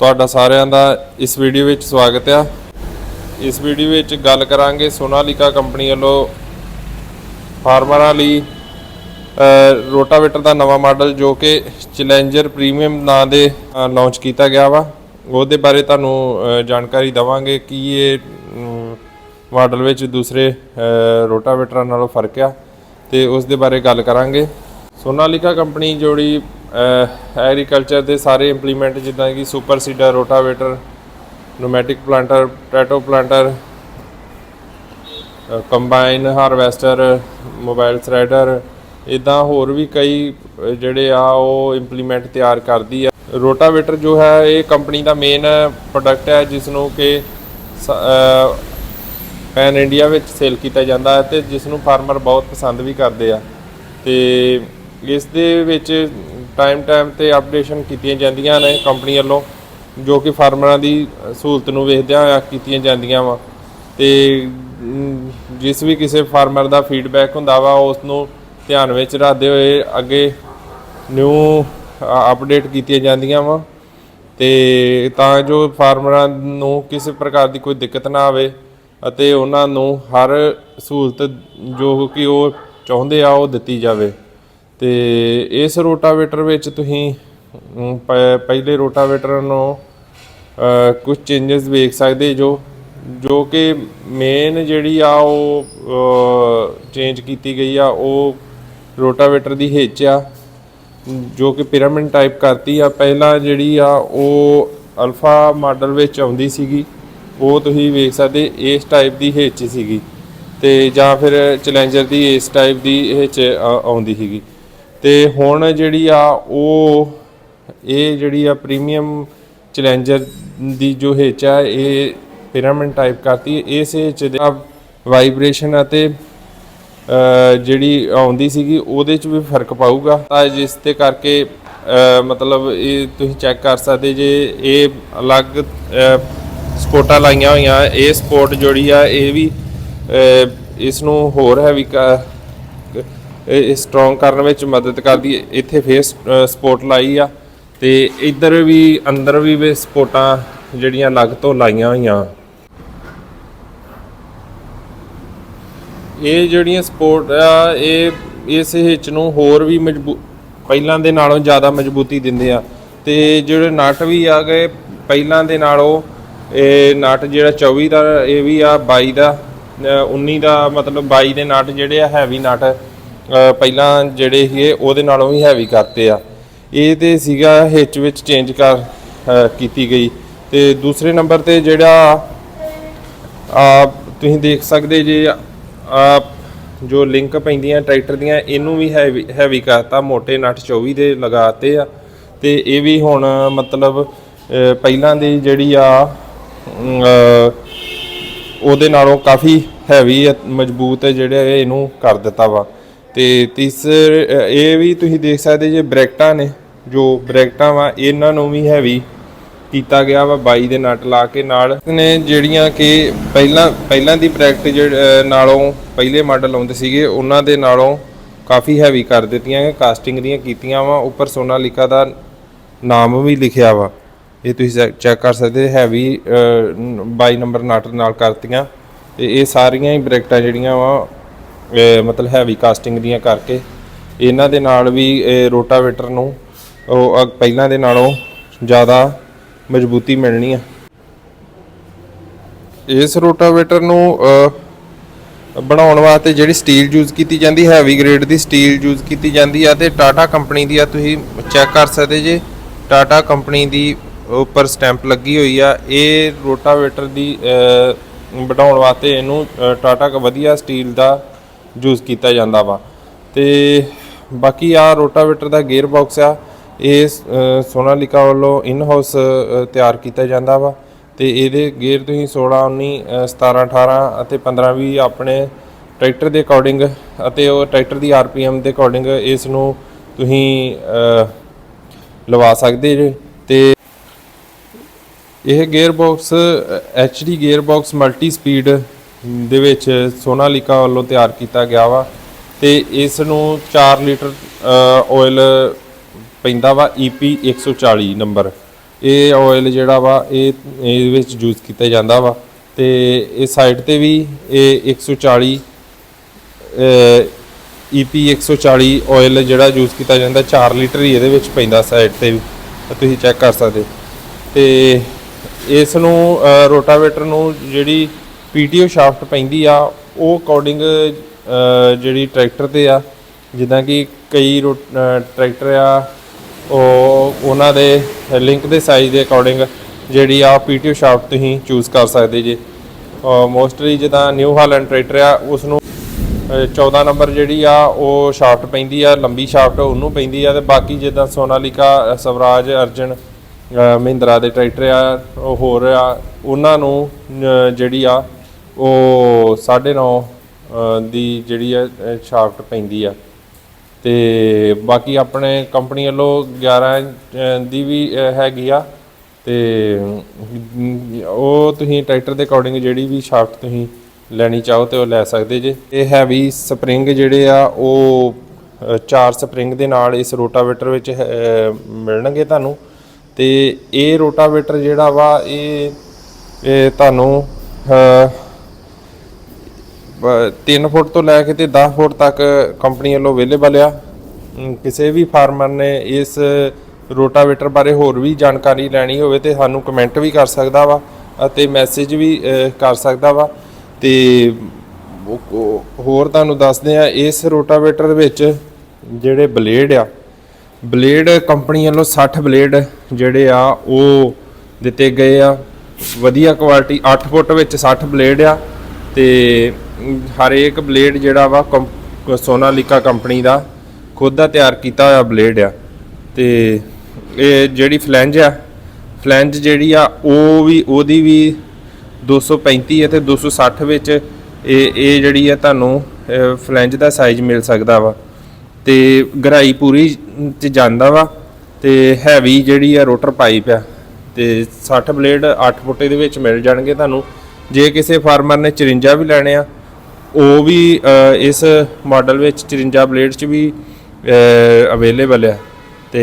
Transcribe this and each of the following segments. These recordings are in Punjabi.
ਤੁਹਾਡਾ ਸਾਰਿਆਂ ਦਾ ਇਸ ਵੀਡੀਓ ਵਿੱਚ ਸਵਾਗਤ ਆ। ਇਸ ਵੀਡੀਓ ਵਿੱਚ ਗੱਲ ਕਰਾਂਗੇ ਸੋਨਾਲੀਕਾ ਕੰਪਨੀ ਵੱਲੋਂ ਫਾਰਮਰਾਂ ਲਈ ਰੋਟਾਵੇਟਰ ਦਾ ਨਵਾਂ ਮਾਡਲ ਜੋ ਕਿ ਚੈਲੰਜਰ ਪ੍ਰੀਮੀਅਮ ਨਾਂ ਦੇ ਲਾਂਚ ਕੀਤਾ ਗਿਆ ਵਾ। ਉਹਦੇ ਬਾਰੇ ਤੁਹਾਨੂੰ ਜਾਣਕਾਰੀ ਦਵਾਂਗੇ ਕਿ ਇਹ ਮਾਡਲ ਵਿੱਚ ਦੂਸਰੇ ਰੋਟਾਵੇਟਰਾਂ ਨਾਲੋਂ ਫ਼ਰਕ ਆ ਤੇ ਉਸ ਦੇ ਬਾਰੇ ਗੱਲ ਕਰਾਂਗੇ। ਸੋਨਾਲੀਕਾ ਕੰਪਨੀ ਜੋੜੀ ਐਗਰੀਕਲਚਰ ਦੇ ਸਾਰੇ ਇੰਪਲੀਮੈਂਟ ਜਿੱਦਾਂ ਕਿ super seeder rotavator pneumatic planter ਟ੍ਰੈਟੋ planter combine harvester mobile thresher ਇਦਾਂ ਹੋਰ ਵੀ ਕਈ ਜਿਹੜੇ ਆ ਉਹ ਇੰਪਲੀਮੈਂਟ ਤਿਆਰ ਕਰਦੀ ਆ। ਰੋਟਾਵੇਟਰ ਜੋ ਹੈ, ਇਹ ਕੰਪਨੀ ਦਾ ਮੇਨ ਪ੍ਰੋਡਕਟ ਹੈ ਜਿਸ ਨੂੰ ਕਿ ਪੈਨ ਇੰਡੀਆ ਵਿੱਚ ਸੇਲ ਕੀਤਾ ਜਾਂਦਾ ਹੈ ਤੇ ਜਿਸ ਨੂੰ ਫਾਰਮਰ ਬਹੁਤ ਪਸੰਦ ਵੀ ਕਰਦੇ ਆ। ਤੇ ਇਸ ਦੇ ਵਿੱਚ ਟਾਈਮ ਟਾਈਮ ਤੇ ਅਪਡੇਸ਼ਨ ਕੀਤੀਆਂ ਜਾਂਦੀਆਂ ਨੇ ਕੰਪਨੀ ਵੱਲੋਂ, ਜੋ ਕਿ ਫਾਰਮਰਾਂ ਦੀ ਸਹੂਲਤ ਨੂੰ ਵੇਖਦਿਆਂ ਹੋਇਆ ਕੀਤੀਆਂ ਜਾਂਦੀਆਂ ਵਾ। ਤੇ ਜਿਸ ਵੀ ਕਿਸੇ ਫਾਰਮਰ ਦਾ ਫੀਡਬੈਕ ਹੁੰਦਾ ਵਾ ਉਸ ਨੂੰ ਧਿਆਨ ਵਿੱਚ ਰੱਖਦੇ ਹੋਏ ਅੱਗੇ ਨਿਊ ਅਪਡੇਟ ਕੀਤੀਆਂ ਜਾਂਦੀਆਂ ਵਾ। ਤੇ ਤਾਂ ਜੋ ਫਾਰਮਰਾਂ ਨੂੰ ਕਿਸੇ ਪ੍ਰਕਾਰ ਦੀ ਕੋਈ ਦਿੱਕਤ ਨਾ ਆਵੇ ਅਤੇ ਉਹਨਾਂ ਨੂੰ ਹਰ ਸਹੂਲਤ ਜੋ ਕਿ ਉਹ ਚਾਹੁੰਦੇ ਆ, ਉਹ ਦਿੱਤੀ ਜਾਵੇ। ਤੇ ਇਸ ਰੋਟਾਵੇਟਰ ਵਿੱਚ ਤੁਸੀਂ ਪ- ਪਹਿਲੇ ਰੋਟਾਵੇਟਰ ਨੂੰ ਕੁਝ ਚੇਂਜਸ ਵੇਖ ਸਕਦੇ ਜੋ ਜੋ ਕਿ ਮੇਨ ਜਿਹੜੀ ਆ ਉਹ ਚੇਂਜ ਕੀਤੀ ਗਈ ਆ, ਉਹ ਰੋਟਾਵੇਟਰ ਦੀ ਹਿੱਚ ਆ, ਜੋ ਕਿ ਪਿਰਾਮਿਡ ਟਾਈਪ ਕਰਤੀ ਆ। ਪਹਿਲਾਂ ਜਿਹੜੀ ਆ ਉਹ ਅਲਫਾ ਮਾਡਲ ਵਿੱਚ ਆਉਂਦੀ ਸੀਗੀ, ਉਹ ਤੁਸੀਂ ਵੇਖ ਸਕਦੇ ਇਸ ਟਾਈਪ ਦੀ ਹਿੱਚ ਸੀਗੀ ਤੇ ਜਾਂ ਫਿਰ ਚੈਲੰਜਰ ਦੀ ਇਸ ਟਾਈਪ ਦੀ ਹਿੱਚ ਆ- ਆਉਂਦੀ ਸੀਗੀ। ਤੇ ਹੁਣ ਜਿਹੜੀ ਆ ਉਹ ਇਹ ਜਿਹੜੀ ਆ ਪ੍ਰੀਮੀਅਮ ਚੈਲੰਜਰ ਦੀ ਜੋ ਹਿੱਚ ਆ ਇਹ ਪਿਰਾਮਿਡ ਟਾਈਪ ਕਰਤੀ ਇਸ ਹਿੱਚ ਦਾ ਵਾਈਬ੍ਰੇਸ਼ਨ ਅਤੇ ਜਿਹੜੀ ਆਉਂਦੀ ਸੀਗੀ ਉਹਦੇ 'ਚ ਵੀ ਫ਼ਰਕ ਪਾਊਗਾ। ਤਾਂ ਜਿਸ ਤੇ ਕਰਕੇ ਮਤਲਬ ਇਹ ਤੁਸੀਂ ਚੈੱਕ ਕਰ ਸਕਦੇ ਜੇ ਇਹ ਅਲੱਗ ਅ, ਸਪੋਰਟਾਂ ਲਾਈਆਂ ਹੋਈਆਂ ਇਹ ਸਪੋਰਟ ਜਿਹੜੀ ਆ ਇਹ ਵੀ ਇਸ ਨੂੰ ਹੋਰ ਹੈਵੀ ਇਹ ਸਟਰੋਂਗ ਕਰਨ ਵਿੱਚ ਮਦਦ ਕਰਦੀ ਹੈ। ਇੱਥੇ ਫੇਸ ਸਪੋਰਟ ਲਾਈ ਆ। ਤੇ ਇੱਧਰ ਵੀ ਅੰਦਰ ਵੀ ਵੇ ਸਪੋਰਟਾਂ ਜਿਹੜੀਆਂ ਅਲੱਗ ਤੋਂ ਲਾਈਆਂ ਹੋਈਆਂ। ਇਹ ਜਿਹੜੀਆਂ ਸਪੋਰਟ ਆ ਇਹ ਇਸ ਹਿੱਚ ਨੂੰ ਹੋਰ ਵੀ ਮਜ਼ਬੂਤ ਪਹਿਲਾਂ ਦੇ ਨਾਲੋਂ ਜ਼ਿਆਦਾ ਮਜ਼ਬੂਤੀ ਦਿੰਦੇ ਆ। ਤੇ ਜਿਹੜੇ ਨਟ ਵੀ ਆ ਗਏ ਪਹਿਲਾਂ ਦੇ ਨਾਲੋਂ ਇਹ ਨਟ ਜਿਹੜਾ 24 ਦਾ ਇਹ ਵੀ ਆ 22 ਦਾ ਅ, 19 ਦਾ ਮਤਲਬ 22 ਦੇ ਨਟ ਜਿਹੜੇ ਆ ਹੈਵੀ ਨਟ। ਪਹਿਲਾਂ ਜਿਹੜੇ ਸੀਗੇ, ਉਹਦੇ ਨਾਲੋਂ ਵੀ ਹੈਵੀ ਕਰਤੇ ਆ। ਇਹ ਤੇ ਸੀਗਾ ਹਿੱਚ ਵਿੱਚ ਚੇਂਜ ਕਰ ਕੀਤੀ ਗਈ। ਤੇ ਦੂਸਰੇ ਨੰਬਰ ਤੇ ਜਿਹੜਾ ਆ ਤੁਸੀਂ ਦੇਖ ਸਕਦੇ ਜੇ ਆ ਜੋ ਲਿੰਕ ਪੈਂਦੀਆਂ ਟਰੈਕਟਰ ਦੀਆਂ, ਇਹਨੂੰ ਵੀ ਹੈਵੀ ਹੈਵੀ ਕਰਤਾ। ਮੋٹے ਨਟ 24 ਦੇ ਲਗਾਤੇ ਆ। ਤੇ ਇਹ ਵੀ ਹੁਣ ਮਤਲਬ ਪਹਿਲਾਂ ਦੀ ਜਿਹੜੀ ਆ ਉਹਦੇ ਨਾਲੋਂ ਕਾਫੀ ਹੈਵੀ ਮਜ਼ਬੂਤ ਜਿਹੜੇ ਇਹਨੂੰ ਕਰ ਦਿੱਤਾ ਵਾ। ਤੇ ਤੀਸਰ ਇਹ ਵੀ ਤੁਸੀਂ ਦੇਖ ਸਕਦੇ ਜੇ ਬ੍ਰੈਕਟਾਂ ਨੇ, ਜੋ ਬ੍ਰੈਕਟਾਂ ਵਾ, ਇਹਨਾਂ ਨੂੰ ਵੀ ਹੈਵੀ ਕੀਤਾ ਗਿਆ ਵਾ, ਬਾਈ ਦੇ ਨਟ ਲਾ ਕੇ ਨਾਲ। ਨੇ ਜਿਹੜੀਆਂ ਕਿ ਪਹਿਲਾਂ ਪਹਿਲਾਂ ਦੀ ਪ੍ਰੈਕਟਿਸ ਨਾਲੋਂ ਪਹਿਲੇ ਮਾਡਲ ਆਉਂਦੇ ਸੀਗੇ, ਉਹਨਾਂ ਦੇ ਨਾਲੋਂ ਕਾਫੀ ਹੈਵੀ ਕਰ ਦਿੱਤੀਆਂ ਕਾਸਟਿੰਗ ਦੀਆਂ ਕੀਤੀਆਂ ਵਾ, ਉੱਪਰ ਸੋਨਾਲੀਕਾ ਦਾ ਨਾਮ ਵੀ ਲਿਖਿਆ ਵਾ। ਇਹ ਤੁਸੀਂ ਚੈੱਕ ਕਰ ਸਕਦੇ ਹੈਵੀ 22 ਨੰਬਰ ਨਟ ਨਾਲ ਕਰਤੀਆਂ। ਤੇ ਇਹ ਸਾਰੀਆਂ ਹੀ ਬ੍ਰੈਕਟਾਂ ਜਿਹੜੀਆਂ ਵਾ ਮਤਲਬ ਹੈਵੀ ਕਾਸਟਿੰਗ ਦੀਆਂ ਕਰਕੇ। ਇਹਨਾਂ ਦੇ ਨਾਲ ਵੀ, ਇਹ ਰੋਟਾਵੇਟਰ ਨੂੰ ਉਹ ਪਹਿਲਾਂ ਦੇ ਨਾਲੋਂ ਜ਼ਿਆਦਾ ਮਜ਼ਬੂਤੀ ਮਿਲਣੀ ਆ। ਇਸ ਰੋਟਾਵੇਟਰ ਨੂੰ ਬਣਾਉਣ ਵਾਸਤੇ ਜਿਹੜੀ ਸਟੀਲ ਯੂਜ਼ ਕੀਤੀ ਜਾਂਦੀ ਹੈਵੀ ਗ੍ਰੇਡ ਦੀ ਸਟੀਲ ਯੂਜ਼ ਕੀਤੀ ਜਾਂਦੀ ਆ ਤੇ ਟਾਟਾ ਕੰਪਨੀ ਦੀ ਆ, ਤੁਸੀਂ ਚੈੱਕ ਕਰ ਸਕਦੇ ਜੇ। ਟਾਟਾ ਕੰਪਨੀ ਦੀ ਉੱਪਰ ਸਟੈਂਪ ਲੱਗੀ ਹੋਈ ਆ। ਇਹ ਰੋਟਾਵੇਟਰ ਦੀ ਬਣਾਉਣ ਵਾਸਤੇ ਇਹਨੂੰ ਟਾਟਾ ਵਧੀਆ ਸਟੀਲ ਦਾ ਯੂਜ਼ ਕੀਤਾ ਜਾਂਦਾ ਵਾ। ਤੇ ਬਾਕੀ ਆ ਰੋਟਾਵੇਟਰ ਦਾ ਗੇਅਰ ਬਾਕਸ ਆ ਇਹ ਅ, ਸੋਨਾਲੀਕਾ ਵੱਲੋਂ ਇਨ ਹਾਊਸ ਤਿਆਰ ਕੀਤਾ ਜਾਂਦਾ ਵਾ। ਤੇ ਇਹਦੇ ਗੇਅਰ ਤੁਸੀਂ 16 19 ਅ, 17 18 ਅਤੇ 15 ਵੀ ਆਪਣੇ ਟਰੈਕਟਰ ਦੇ ਅਕੋਰਡਿੰਗ ਅਤੇ ਉਹ ਟਰੈਕਟਰ ਦੀ ਆਰਪੀਐਮ ਦੇ ਅਕੋਰਡਿੰਗ ਇਸ ਨੂੰ ਤੁਸੀਂ ਲਵਾ ਸਕਦੇ ਜੇ। ਤੇ ਇਹ gear box HD gear box multi speed ਦੇ ਵਿੱਚ ਸੋਨਾਲੀਕਾ ਵੱਲੋਂ ਤਿਆਰ ਕੀਤਾ ਗਿਆ ਵਾ ਤੇ ਇਸ ਨੂੰ 4 ਲੀਟਰ ਆਇਲ ਪੈਂਦਾ ਵਾ EP 140 ਨੰਬਰ। ਇਹ ਆਇਲ ਜਿਹੜਾ ਵਾ, ਇਹ ਇਹਦੇ ਵਿੱਚ ਯੂਜ਼ ਕੀਤਾ ਜਾਂਦਾ ਵਾ ਤੇ ਇਹ ਸਾਈਡ ਤੇ ਵੀ ਇਹ 140 EP 140 ਆਇਲ ਜਿਹੜਾ ਯੂਜ਼ ਕੀਤਾ ਜਾਂਦਾ 4 ਲੀਟਰ ਹੀ ਇਹਦੇ ਵਿੱਚ ਪੈਂਦਾ ਸਾਈਡ ਤੇ ਵੀ। ਤੁਸੀਂ ਚੈੱਕ ਕਰ ਸਕਦੇ। ਤੇ ਇਸ ਨੂੰ ਰੋਟਾਵੇਟਰ ਨੂੰ ਜਿਹੜੀ PTO ਸ਼ਾਫਟ ਪੈਂਦੀ ਆ, ਉਹ ਅਕੋਰਡਿੰਗ ਜਿਹੜੀ ਟਰੈਕਟਰ ਤੇ ਆ, ਜਿੱਦਾਂ ਕਿ ਕਈ ਰੋ- ਟਰੈਕਟਰ ਆ, ਉਹ ਉਹਨਾਂ ਦੇ ਲਿੰਕ ਦੇ ਸਾਈਜ਼ ਦੇ ਅਕੋਰਡਿੰਗ ਜਿਹੜੀ ਆ PTO ਸ਼ਾਫਟ ਤੁਸੀਂ ਚੂਜ਼ ਕਰ ਸਕਦੇ ਜੇ। ਮੋਸਟਲੀ ਜਿੱਦਾਂ ਨਿਊ ਹਾਲੈਂਡ ਟਰੈਕਟਰ ਆ ਉਸ ਨੂੰ 14 ਨੰਬਰ ਜਿਹੜੀ ਆ, ਉਹ ਸ਼ਾਫਟ ਪੈਂਦੀ ਆ, ਲੰਬੀ ਸ਼ਾਫਟ ਉਹਨੂੰ ਪੈਂਦੀ ਆ ਤੇ ਬਾਕੀ ਜਿੱਦਾਂ ਸੋਨਾਲੀਕਾ ਸਵਰਾਜ, ਅਰਜਨ ਮਹਿੰਦਰਾ ਦੇ ਟਰੈਕਟਰ ਆ, ਉਹ ਹੋਰ ਆ, ਉਹਨਾਂ ਨੂੰ ਜਿਹੜੀ ਆ ਉਹ 9.5 ਦੀ ਜਿਹੜੀ ਆ ਸ਼ਾਫਟ ਪੈਂਦੀ ਆ। ਤੇ ਬਾਕੀ ਆਪਣੇ ਕੰਪਨੀ ਵੱਲੋਂ 11 ਦੀ ਵੀ ਹੈਗੀ ਆ। ਤੇ ਉਹ ਤੁਸੀਂ ਟਰੈਕਟਰ ਦੇ ਅਕੋਰਡਿੰਗ ਜਿਹੜੀ ਵੀ ਸ਼ਾਫਟ ਤੁਸੀਂ ਲੈਣੀ ਚਾਹੋ ਤੇ ਉਹ ਲੈ ਸਕਦੇ ਜੇ। ਇਹ ਹੈਵੀ ਸਪਰਿੰਗ ਜਿਹੜੇ ਆ ਉਹ ਚਾਰ ਸਪਰਿੰਗ ਦੇ ਨਾਲ ਇਸ ਰੋਟਾਵੇਟਰ ਵਿੱਚ ਅ, ਮਿਲਣਗੇ ਤੁਹਾਨੂੰ। ਤੇ ਇਹ ਰੋਟਾਵੇਟਰ ਜਿਹੜਾ ਵਾ ਇਹ ਇਹ ਤੁਹਾਨੂੰ 3 ਫੁੱਟ ਤੋਂ ਲੈ ਕੇ ਤੇ 10 ਫੁੱਟ ਤੱਕ ਕੰਪਨੀ ਵੱਲੋਂ ਅਵੇਲੇਬਲ ਆ। ਕਿਸੇ ਵੀ ਫਾਰਮਰ ਨੇ ਇਸ ਰੋਟਾਵੇਟਰ ਬਾਰੇ ਹੋਰ ਵੀ ਜਾਣਕਾਰੀ ਲੈਣੀ ਹੋਵੇ ਤੇ ਸਾਨੂੰ ਕਮੈਂਟ ਵੀ ਕਰ ਸਕਦਾ ਵਾ ਅਤੇ ਮੈਸੇਜ ਵੀ ਕਰ ਸਕਦਾ ਵਾ। ਤੇ ਹੋਰ ਤੁਹਾਨੂੰ ਦੱਸਦੇ ਆ, ਇਸ ਰੋਟਾਵੇਟਰ ਦੇ ਵਿੱਚ ਜਿਹੜੇ ਬਲੇਡ ਆ, ਬਲੇਡ ਕੰਪਨੀ ਵੱਲੋਂ 60 ਬਲੇਡ ਜਿਹੜੇ ਆ, ਉਹ ਦਿੱਤੇ ਗਏ ਆ। ਵਧੀਆ ਕੁਆਲਿਟੀ 8 ਫੁੱਟ ਵਿੱਚ 60 ਬਲੇਡ ਆ ਤੇ ਹਰੇਕ ਬਲੇਡ ਜਿਹੜਾ ਵਾ ਕੰਪ- ਸੋਨਾਲੀਕਾ ਕੰਪਨੀ ਦਾ, ਖੁਦ ਦਾ ਤਿਆਰ ਕੀਤਾ ਹੋਇਆ ਬਲੇਡ ਆ। ਤੇ ਇਹ ਜਿਹੜੀ ਫਲੈਂਜ ਆ, ਫਲੈਂਜ ਜਿਹੜੀ ਆ, ਉਹ ਵੀ, ਉਹਦੀ ਵੀ 235 ਅਤੇ 260 ਵਿੱਚ ਇਹ ਇਹ ਜਿਹੜੀ ਆ ਤੁਹਾਨੂੰ ਫਲੈਂਜ ਦਾ ਸਾਈਜ਼ ਮਿਲ ਸਕਦਾ ਵਾ। ਤੇ ਗਹਿਰਾਈ ਪੂਰੀ ਚ ਜਾਂਦਾ ਵਾ ਤੇ ਹੈਵੀ ਜਿਹੜੀ ਆ ਰੋਟਰ ਪਾਈਪ ਆ। ਤੇ 60 ਬਲੇਡ 8 ਫੁੱਟ ਦੇ ਵਿੱਚ ਮਿਲ ਜਾਣਗੇ ਤੁਹਾਨੂੰ। ਜੇ ਕਿਸੇ ਫਾਰਮਰ ਨੇ 54 ਵੀ ਲੈਣੇ ਆ ਉਹ ਵੀ ਇਸ ਮਾਡਲ ਵਿੱਚ 54 ਬਲੇਡ ਚ ਵੀ ਅਵੇਲੇਬਲ ਆ। ਤੇ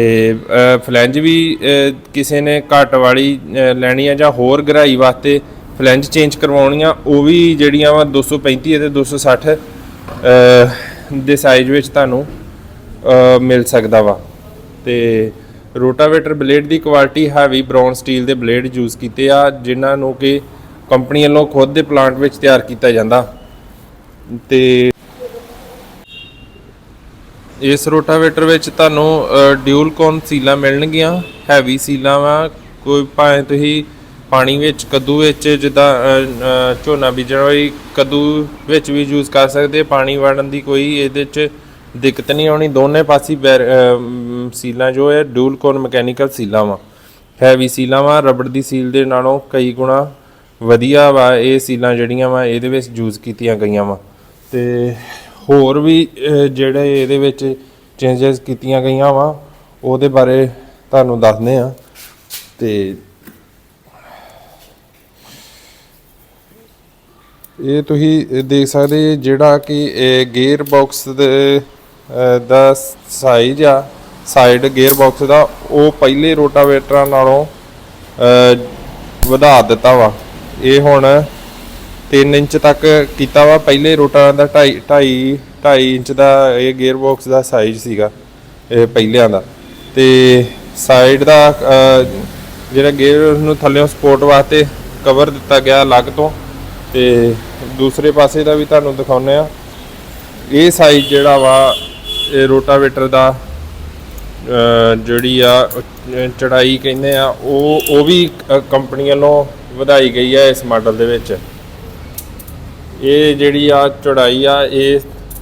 ਫਲੈਂਜ ਵੀ ਕਿਸੇ ਨੇ ਘੱਟ ਵਾਲੀ ਲੈਣੀ ਆ ਜਾਂ ਹੋਰ ਗਹਿਰਾਈ ਵਾਸਤੇ ਫਲੈਂਜ ਚੇਂਜ ਕਰਵਾਉਣੀਆਂ ਉਹ ਵੀ ਜਿਹੜੀਆਂ ਵਾ 235 ਅਤੇ 260 ਅ, ਦੇ ਸਾਈਜ਼ ਵਿੱਚ ਤੁਹਾਨੂੰ ਮਿਲ ਸਕਦਾ ਵਾ। ਤੇ ਰੋਟਾਵੇਟਰ ਬਲੇਡ ਦੀ ਕੁਆਲਿਟੀ ਹੈਵੀ ਬ੍ਰਾਊਨ ਸਟੀਲ ਦੇ ਬਲੇਡ ਯੂਜ਼ ਕੀਤੇ ਆ ਜਿਨ੍ਹਾਂ ਨੂੰ ਕਿ ਕੰਪਨੀ ਵੱਲੋਂ ਖੁਦ ਦੇ ਪਲਾਂਟ ਵਿੱਚ ਤਿਆਰ ਕੀਤਾ ਜਾਂਦਾ। ਤੇ ਇਸ ਰੋਟਾਵੇਟਰ ਵਿੱਚ ਤੁਹਾਨੂੰ ਡਿਊਲ ਕੋਨ ਸੀਲਾਂ ਮਿਲਣਗੀਆਂ, ਹੈਵੀ ਸੀਲਾਂ ਵਾ, ਕੋਈ ਭਾਵੇਂ ਤੁਸੀਂ ਪਾਣੀ ਵਿੱਚ, ਕੱਦੂ ਵਿੱਚ ਜਿੱਦਾਂ ਝੋਨਾ ਬੀਜਣ ਵਾਲੀ ਕੱਦੂ ਵਿੱਚ ਵੀ ਯੂਜ਼ ਕਰ ਸਕਦੇ ਪਾਣੀ ਵੜਨ ਦੀ ਕੋਈ ਇਹਦੇ 'ਚ ਦਿੱਕਤ ਨਹੀਂ ਆਉਣੀ, ਦੋਨੇ ਪਾਸੇ ਬੈਰ- ਸੀਲਾਂ ਜੋ ਹੈ, ਡਿਊਲ ਕੋਨ ਮਕੈਨੀਕਲ ਸੀਲਾਂ ਵਾ। ਹੈਵੀ ਸੀਲਾਂ ਵਾ, ਰਬੜ ਦੀ ਸੀਲ ਦੇ ਨਾਲੋਂ ਕਈ ਗੁਣਾ ਵਧੀਆ ਵਾ, ਇਹ ਸੀਲਾਂ ਜਿਹੜੀਆਂ ਵਾ, ਇਹਦੇ ਵਿੱਚ ਯੂਜ਼ ਕੀਤੀਆਂ ਗਈਆਂ ਵਾ। ਤੇ ਹੋਰ ਵੀ ਜਿਹੜੇ ਇਹਦੇ ਵਿੱਚ ਚੇਂਜਸ ਕੀਤੀਆਂ ਗਈਆਂ ਵਾ, ਉਹਦੇ ਬਾਰੇ ਤੁਹਾਨੂੰ ਦੱਸਦੇ ਆ। ਤੇ ਇਹ ਤੁਸੀਂ ਦੇਖ ਸਕਦੇ ਜਿਹੜਾ ਕਿ ਇਹ ਗੇਅਰ ਬਾਕਸ ਦੇ ਦਾ ਸਾਈਜ਼ ਆ ਸਾਈਡ ਗੇਅਰ ਬਾਕਸ ਦਾ, ਉਹ ਪਹਿਲੇ ਰੋਟਾਵੇਟਰਾਂ ਨਾਲੋਂ ਵਧਾ ਦਿੱਤਾ ਵਾ। ਇਹ ਹੁਣ 3 ਇੰਚ ਤੱਕ ਕੀਤਾ ਵਾ। ਪਹਿਲੇ ਰੋਟਾਂ ਦਾ 2.5 2.5 2.5 ਇੰਚ ਦਾ ਇਹ ਗੇਅਰ ਬਾਕਸ ਦਾ ਸਾਈਜ਼ ਸੀਗਾ, ਇਹ ਪਹਿਲਿਆਂ ਦਾ। ਤੇ ਸਾਈਡ ਦਾ ਜਿਹੜਾ ਗੇਅਰ ਨੂੰ ਥੱਲੇੋਂ ਸਪੋਰਟ ਵਾਸਤੇ ਕਵਰ ਦਿੱਤਾ ਗਿਆ ਅਲੱਗ ਤੋਂ। ਤੇ ਦੂਸਰੇ ਪਾਸੇ ਦਾ ਵੀ ਤੁਹਾਨੂੰ ਦਿਖਾਉਂਦੇ ਆ ਇਹ ਸਾਈਜ਼ ਜਿਹੜਾ ਵਾ, ਇਹ ਰੋਟਾਵੇਟਰ ਦਾ ਜਿਹੜੀ ਆ, ਚੜਾਈ ਕਹਿੰਦੇ ਆ, ਉਹ ਉਹ ਵੀ ਕੰਪਨੀ ਵੱਲੋਂ ਵਧਾਈ ਗਈ ਆ ਇਸ ਮਾਡਲ ਦੇ ਵਿੱਚ। ਇਹ ਜਿਹੜੀ ਆ ਚੌੜਾਈ ਆ, ਇਹ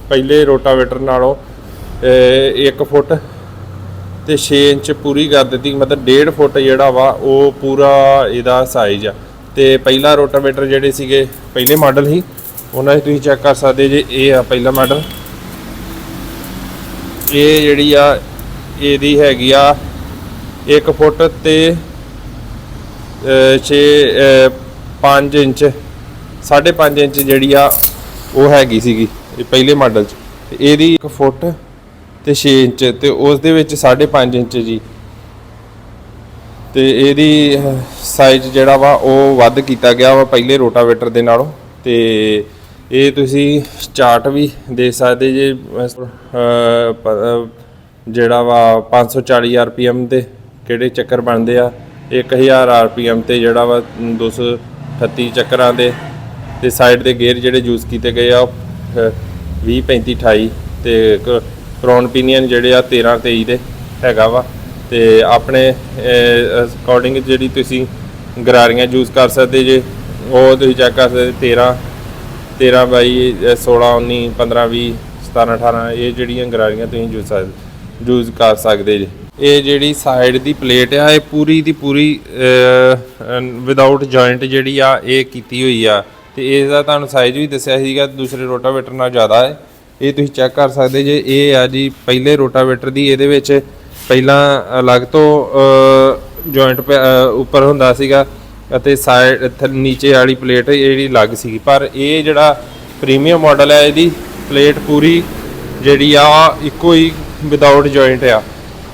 ਪਹਿਲੇ ਰੋਟਾਵੇਟਰ ਨਾਲੋਂ 1 ਫੁੱਟ ਤੇ 6 ਇੰਚ ਪੂਰੀ ਕਰ ਦਿੱਤੀ। ਮਤਲਬ 1.5 ਫੁੱਟ ਜਿਹੜਾ ਵਾ, ਉਹ ਪੂਰਾ ਇਹਦਾ ਸਾਈਜ਼ ਆ। ਤੇ ਪਹਿਲਾ ਰੋਟਾਵੇਟਰ ਜਿਹੜੇ ਸੀਗੇ, ਪਹਿਲੇ ਮਾਡਲ ਸੀ। ਉਹਨਾਂ 'ਚ ਤੁਸੀਂ ਚੈੱਕ ਕਰ ਸਕਦੇ ਜੇ ਇਹ ਆ ਪਹਿਲਾ ਮਾਡਲ। ਇਹ ਜਿਹੜੀ ਆ, ਇਹਦੀ ਹੈਗੀ ਆ 1 ਫੁੱਟ ਤੇ 6 5 ਇੰਚ 5.5 ਇੰਚ ਜਿਹੜੀ ਆ ਉਹ ਹੈਗੀ ਸੀਗੀ ਇਹ ਪਹਿਲੇ ਮਾਡਲ 'ਚ। ਤੇ ਇਹਦੀ 1 ਫੁੱਟ ਤੇ 6 ਇੰਚ ਤੇ ਉਸ ਦੇ ਵਿੱਚ 5.5 ਇੰਚ ਜੀ। ਤੇ ਇਹਦੀ ਸਾਈਜ਼ ਜਿਹੜਾ ਵਾ ਉਹ ਵੱਧ ਕੀਤਾ ਗਿਆ ਵਾ ਪਹਿਲੇ ਰੋਟਾਵੇਟਰ ਦੇ ਨਾਲੋਂ। ਤੇ ਇਹ ਤੁਸੀਂ ਚਾਰਟ ਵੀ ਦੇ ਸਕਦੇ ਜੇ ਅਹ, ਪ- ਅਹ, ਜਿਹੜਾ ਵਾ 540 ਆਰਪੀਐਮ ਤੇ ਕਿਹੜੇ ਚੱਕਰ ਬਣਦੇ ਆ। 1000 ਆਰਪੀਐਮ ਤੇ ਜਿਹੜਾ ਵਾ 238 ਚੱਕਰਾਂ ਦੇ ਤੇ ਸਾਈਡ ਦੇ ਗੇਅਰ ਜਿਹੜੇ ਯੂਜ਼ ਕੀਤੇ ਗਏ ਆ ਉਹ, ਅਹ, 20 35 28 ਤੇ ਕ੍ਰੋਨ ਪੀਨੀਅਨ ਜਿਹੜੇ ਆ 13 23 ਦੇ ਹੈਗਾ ਵਾ। ਤੇ ਆਪਣੇ ਅਕੋਰਡਿੰਗ ਜਿਹੜੀ ਤੁਸੀਂ ਗਰਾਰੀਆਂ ਯੂਜ਼ ਕਰ ਸਕਦੇ ਜੇ ਉਹ ਤੁਸੀਂ ਚੈੱਕ ਕਰ ਸਕਦੇ 13 13 ਬਾਈ 16 19 15 20 17 18 ਇਹ ਜਿਹੜੀਆਂ ਗਰਾਰੀਆਂ ਤੁਸੀਂ ਯੂਜ਼ ਯੂਜ਼ ਕਰ ਸਕਦੇ ਜੇ। ਇਹ ਜਿਹੜੀ ਸਾਈਡ ਦੀ ਪਲੇਟ ਆ ਇਹ ਪੂਰੀ ਦੀ ਪੂਰੀ ਵਿਦਆਊਟ ਜੁਆਇੰਟ ਜਿਹੜੀ ਆ ਇਹ ਕੀਤੀ ਹੋਈ ਆ। ਤੇ ਇਸ ਦਾ ਤੁਹਾਨੂੰ ਸਾਈਜ਼ ਵੀ ਦੱਸਿਆ ਸੀਗਾ, ਦੂਸਰੇ ਰੋਟਾਵੇਟਰ ਨਾਲ ਜ਼ਿਆਦਾ ਹੈ। ਇਹ ਤੁਸੀਂ ਚੈੱਕ ਕਰ ਸਕਦੇ ਜੇ, ਇਹ ਆ ਜੀ ਪਹਿਲੇ ਰੋਟਾਵੇਟਰ ਦੀ, ਇਹਦੇ ਵਿੱਚ ਪਹਿਲਾਂ ਅਲੱਗ ਤੋਂ ਜੁਆਇੰਟ ਉੱਪਰ ਹੁੰਦਾ ਸੀਗਾ ਅਤੇ ਸਾਈਡ ਨੀਚੇ ਵਾਲੀ ਪਲੇਟ ਜਿਹੜੀ ਅਲੱਗ ਸੀਗੀ। ਪਰ ਇਹ ਜਿਹੜਾ ਪ੍ਰੀਮੀਅਮ ਮਾਡਲ ਹੈ ਇਹਦੀ ਪਲੇਟ ਪੂਰੀ ਜਿਹੜੀ ਆ, ਇੱਕੋ ਹੀ ਵਿਦਆਊਟ ਜੁਆਇੰਟ ਆ।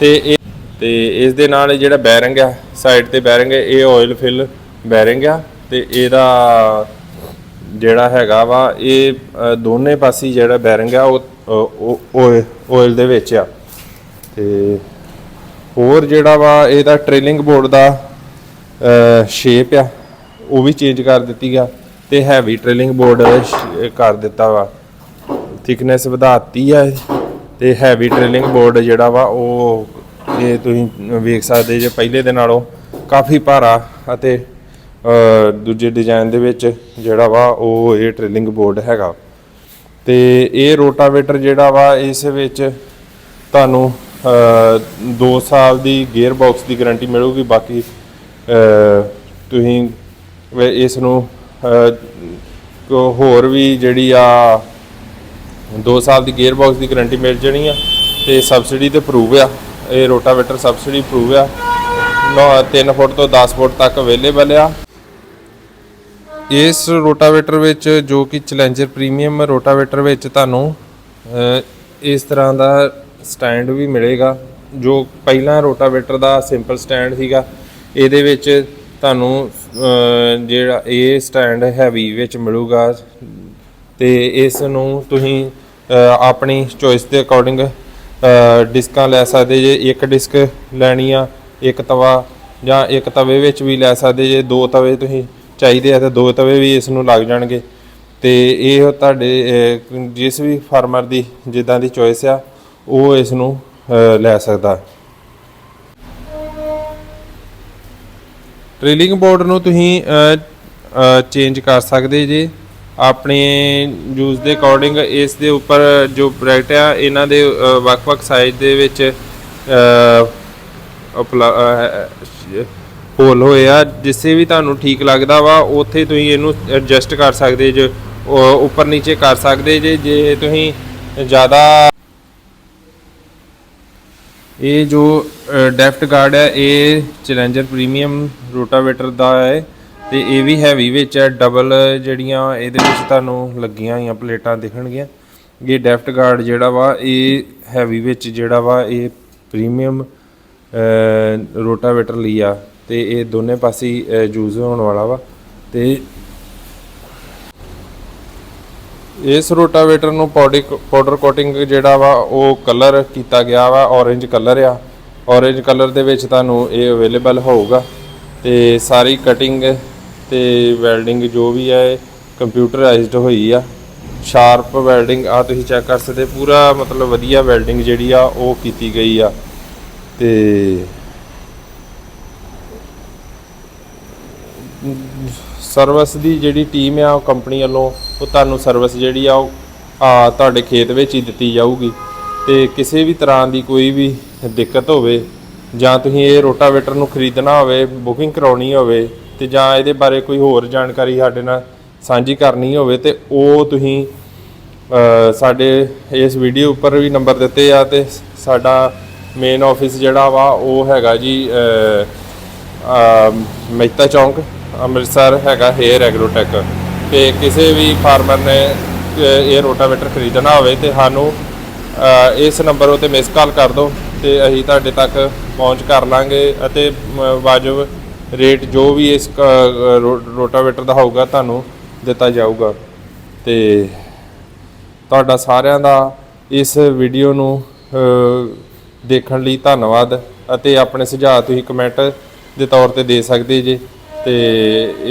ਤੇ ਇਹ ਤੇ ਇਸ ਦੇ ਨਾਲ ਇਹ ਜਿਹੜਾ ਬੈਰਿੰਗ ਆ ਸਾਈਡ ਤੇ ਬੈਰਿੰਗ ਹੈ, ਇਹ ਆਇਲ ਫਿਲ ਬੈਰਿੰਗ ਆ ਤੇ ਇਹਦਾ ਜਿਹੜਾ ਹੈਗਾ ਵਾ, ਇਹ ਦੋਨੇ ਪਾਸੇ ਜਿਹੜਾ ਬੈਰਿੰਗ ਆ, ਉਹ ਆਇਲ ਦੇ ਵਿੱਚ ਆ। ਤੇ ਹੋਰ ਜਿਹੜਾ ਵਾ, ਇਹਦਾ ਟ੍ਰੇਲਿੰਗ ਬੋਰਡ ਦਾ ਸ਼ੇਪ ਆ, ਉਹ ਵੀ ਚੇਂਜ ਕਰ ਦਿੱਤੀ ਗਿਆ ਤੇ ਹੈਵੀ ਟ੍ਰੇਲਿੰਗ ਬੋਰਡ ਕਰ ਦਿੱਤਾ ਵਾ। ਥਿਕਨੈਸ ਵਧਾਤੀ ਆ ਇਹਦੀ ਤੇ ਹੈਵੀ ਟ੍ਰੇਲਿੰਗ ਬੋਰਡ ਜਿਹੜਾ ਵਾ, ਉਹ, ਇਹ ਤੁਸੀਂ ਵੇਖ ਸਕਦੇ ਜੇ ਪਹਿਲੇ ਦੇ ਨਾਲੋਂ ਕਾਫੀ ਭਾਰਾ ਅਤੇ ਦੂਜੇ ਡਿਜ਼ਾਈਨ ਦੇ ਵਿੱਚ ਜਿਹੜਾ ਵਾ, ਉਹ ਇਹ ਟ੍ਰੇਲਿੰਗ ਬੋਰਡ ਹੈਗਾ। ਤੇ ਇਹ ਰੋਟਾਵੇਟਰ ਜਿਹੜਾ ਵਾ, ਇਸ ਵਿੱਚ ਤੁਹਾਨੂੰ 2 ਸਾਲ ਦੀ ਗੇਅਰ ਬਾਕਸ ਦੀ ਗਾਰੰਟੀ ਮਿਲੂਗੀ। ਬਾਕੀ ਤੁਸੀਂ ਇਸ ਨੂੰ ਹੋਰ ਵੀ ਜਿਹੜੀ ਆ 2 ਸਾਲ ਦੀ ਗੇਅਰ ਬਾਕਸ ਦੀ ਗਾਰੰਟੀ ਮਿਲ ਜਾਣੀ ਆ। ਤੇ ਸਬਸਿਡੀ ਤੇ ਪ੍ਰੂਵ ਆ। ਇਹ ਰੋਟਾਵੇਟਰ ਸਬਸਿਡੀ ਪ੍ਰੂਵ ਆ। 3 ਫੁੱਟ ਤੋਂ 10 ਫੁੱਟ ਤੱਕ ਅਵੇਲੇਬਲ ਆ। ਇਸ ਰੋਟਾਵੇਟਰ ਵਿੱਚ ਜੋ ਕਿ ਚੈਲੰਜਰ ਪ੍ਰੀਮੀਅਮ ਰੋਟਾਵੇਟਰ ਵਿੱਚ ਤੁਹਾਨੂੰ ਇਸ ਤਰ੍ਹਾਂ ਦਾ ਸਟੈਂਡ ਵੀ ਮਿਲੇਗਾ, ਜੋ ਪਹਿਲਾਂ ਰੋਟਾਵੇਟਰ ਦਾ ਸਿੰਪਲ ਸਟੈਂਡ ਸੀਗਾ, ਇਹਦੇ ਵਿੱਚ ਤੁਹਾਨੂੰ ਜਿਹੜਾ ਇਹ ਸਟੈਂਡ ਹੈਵੀ ਵਿੱਚ ਮਿਲੂਗਾ ਤੇ ਇਸ ਨੂੰ ਤੁਸੀਂ ਆਪਣੀ ਚੋਇਸ ਦੇ ਅਕੋਰਡਿੰਗ ਡਿਸਕਾਂ ਲੈ ਸਕਦੇ ਜੇ, ਇੱਕ ਡਿਸਕ ਲੈਣੀ ਆ, ਇੱਕ ਤਵਾ ਜਾਂ ਇੱਕ ਤਵੇ ਵਿੱਚ ਵੀ ਲੈ ਸਕਦੇ ਜੇ, ਦੋ ਤਵੇ ਤੁਸੀਂ ਚਾਹੀਦੇ ਆ ਤਾਂ ਦੋ ਤਵੇ ਵੀ ਇਸ ਨੂੰ ਲੱਗ ਜਾਣਗੇ। ਤੇ ਇਹ ਤੁਹਾਡੇ ਜਿਸ ਵੀ ਫਾਰਮਰ ਦੀ ਜਿੱਦਾਂ ਦੀ ਚੋਇਸ ਆ ਉਹ ਇਸ ਨੂੰ ਲੈ ਸਕਦਾ। ਟ੍ਰੇਲਿੰਗ ਬੋਰਡ ਨੂੰ ਤੁਸੀਂ ਚੇਂਜ ਕਰ ਸਕਦੇ ਜੇ। ਆਪਣੇ ਯੂਜ਼ ਦੇ ਅਕੋਰਡਿੰਗ ਇਸ ਦੇ ਉੱਪਰ ਜੋ ਪ੍ਰੋਡਕਟ ਆ ਇਹਨਾਂ ਦੇ ਵੱਖ-ਵੱਖ ਸਾਈਜ਼ ਦੇ ਵਿੱਚ ਅ, ਹੋਲ ਹੋਏ ਆ, ਜਿਸੇ ਵੀ ਤੁਹਾਨੂੰ ਠੀਕ ਲੱਗਦਾ ਵਾ, ਉੱਥੇ ਤੁਸੀਂ ਇਹਨੂੰ ਐਡਜਸਟ ਕਰ ਸਕਦੇ ਜੇ ਉਹ ਉੱਪਰ ਨੀਚੇ ਕਰ ਸਕਦੇ ਜੇ ਜੇ ਤੁਸੀਂ ਜ਼ਿਆਦਾ ਇਹ ਜੋ ਡੈਫਟ ਗਾਰਡ ਹੈ, ਇਹ ਚੈਲੰਜਰ ਪ੍ਰੀਮੀਅਮ ਰੋਟਾਵੇਟਰ ਦਾ ਹੈ ਤੇ ਇਹ ਵੀ ਹੈਵੀ ਵਿੱਚ ਹੈ ਡਬਲ ਜਿਹੜੀਆਂ ਇਹਦੇ ਵਿੱਚ ਤੁਹਾਨੂੰ ਲੱਗੀਆਂ ਹੋਈਆਂ ਪਲੇਟਾਂ ਦਿਖਣਗੀਆਂ। ਇਹ ਡੈਫਟ ਗਾਰਡ ਜਿਹੜਾ ਵਾ, ਇਹ ਹੈਵੀ ਵਿੱਚ ਜਿਹੜਾ ਵਾ, ਇਹ ਪ੍ਰੀਮੀਅਮ ਰੋਟਾਵੇਟਰ ਲਈ ਆ। ਤੇ ਇਹ ਦੋਨੇ ਪਾਸੇ ਯੂਜ਼ ਹੋਣ ਵਾਲਾ ਵਾ। ਤੇ ਇਸ ਰੋਟਾਵੇਟਰ ਨੂੰ ਪਾਊਡੀ ਪਾਊਡਰ ਕੋਟਿੰਗ ਜਿਹੜਾ ਵਾ, ਉਹ ਕਲਰ ਕੀਤਾ ਗਿਆ ਵਾ orange ਕਲਰ ਆ। orange ਕਲਰ ਦੇ ਵਿੱਚ ਤੁਹਾਨੂੰ ਇਹ ਅਵੇਲੇਬਲ ਹੋਊਗਾ। ਤੇ ਸਾਰੀ ਕਟਿੰਗ ਤੇ ਵੈਲਡਿੰਗ ਜੋ ਵੀ ਹੈ, ਇਹ ਕੰਪਿਊਟਰਾਈਜ਼ਡ ਹੋਈ ਆ। ਸ਼ਾਰਪ ਵੈਲਡਿੰਗ ਆ, ਤੁਸੀਂ ਚੈੱਕ ਕਰ ਸਕਦੇ ਪੂਰਾ ਮਤਲਬ ਵਧੀਆ ਵੈਲਡਿੰਗ ਜਿਹੜੀ ਆ, ਉਹ ਕੀਤੀ ਗਈ ਆ। ਤੇ ਸਰਵਿਸ ਦੀ ਜਿਹੜੀ ਟੀਮ ਆ, ਉਹ ਕੰਪਨੀ ਵੱਲੋਂ ਉਹ ਤੁਹਾਨੂੰ ਸਰਵਿਸ ਜਿਹੜੀ ਆ, ਉਹ, ਆ ਤੁਹਾਡੇ ਖੇਤ ਵਿੱਚ ਹੀ ਦਿੱਤੀ ਜਾਊਗੀ। ਤੇ ਕਿਸੇ ਵੀ ਤਰ੍ਹਾਂ ਦੀ ਕੋਈ ਵੀ ਦਿੱਕਤ ਹੋਵੇ, ਜਾਂ ਤੁਸੀਂ ਇਹ ਰੋਟਾਵੇਟਰ ਨੂੰ ਖਰੀਦਣਾ ਹੋਵੇ, ਬੁਕਿੰਗ ਕਰਾਉਣੀ ਹੋਵੇ, ਤੇ ਜਾਂ ਇਹਦੇ ਬਾਰੇ ਕੋਈ ਹੋਰ ਜਾਣਕਾਰੀ ਸਾਡੇ ਨਾਲ ਸਾਂਝੀ ਕਰਨੀ ਹੋਵੇ, ਤੇ ਉਹ ਤੁਸੀਂ ਸਾਡੇ ਇਸ ਵੀਡੀਓ ਉੱਪਰ ਵੀ ਨੰਬਰ ਦਿੱਤੇ ਆ, ਤੇ ਸਾਡਾ ਮੇਨ ਆਫਿਸ ਜਿਹੜਾ ਵਾ, ਉਹ ਹੈਗਾ ਜੀ ਮਹਿਤਾ ਚੌਂਕ। ਅੰਮ੍ਰਿਤਸਰ ਹੈਗਾ ਹੇਅਰ ਐਗਰੋਟੈਕ ਤੇ ਕਿਸੇ ਵੀ ਫਾਰਮਰ ਨੇ ਇਹ ਰੋਟਾਵੇਟਰ ਖਰੀਦਣਾ ਹੋਵੇ ਤੇ ਸਾਨੂੰ ਇਸ ਨੰਬਰ ਉਤੇ ਮਿਸ ਕਾਲ ਕਰ ਦਿਓ ਤੇ ਅਸੀਂ ਤੁਹਾਡੇ ਤੱਕ ਪਹੁੰਚ ਕਰ ਲਾਂਗੇ ਅਤੇ ਵਾਜਬ ਰੇਟ ਜੋ ਵੀ ਇਸ ਰੋ- ਰੋਟਾਵੇਟਰ ਦਾ ਹੋਊਗਾ ਤੁਹਾਨੂੰ ਦਿੱਤਾ ਜਾਊਗਾ। ਤੇ ਤੁਹਾਡਾ ਸਾਰਿਆਂ ਦਾ ਇਸ ਵੀਡੀਓ ਨੂੰ ਦੇਖਣ ਲਈ ਧੰਨਵਾਦ ਅਤੇ ਆਪਣੇ ਸੁਝਾਅ ਤੁਸੀਂ ਕਮੈਂਟ ਦੇ ਤੌਰ ਤੇ ਦੇ ਸਕਦੇ ਜੇ। ਤੇ ਇਸ